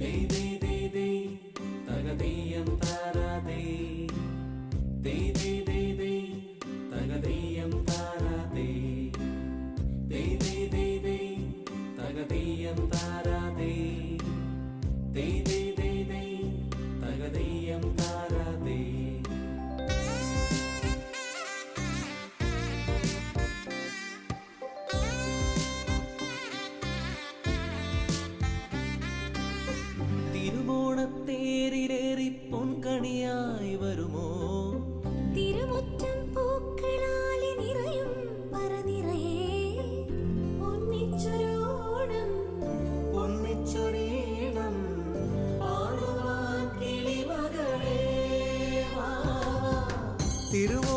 ദേ ദേ ദേ ദേ തകതീയം താരാതേ ദേ ദേ ദേ ദേ തകതീയം താരാതേ ദേ ദേ ദേ ദേ തകതീയം താരാതേ കണിയായി വരുമോ? തിരുമുറ്റം പൂക്കളാലി നിറയും പറനിറയെ ഒന്നിച്ചൊരോണം ഒന്നിച്ചൊരീണം പാടുവാൻ കിളിമകളെ തിരുവ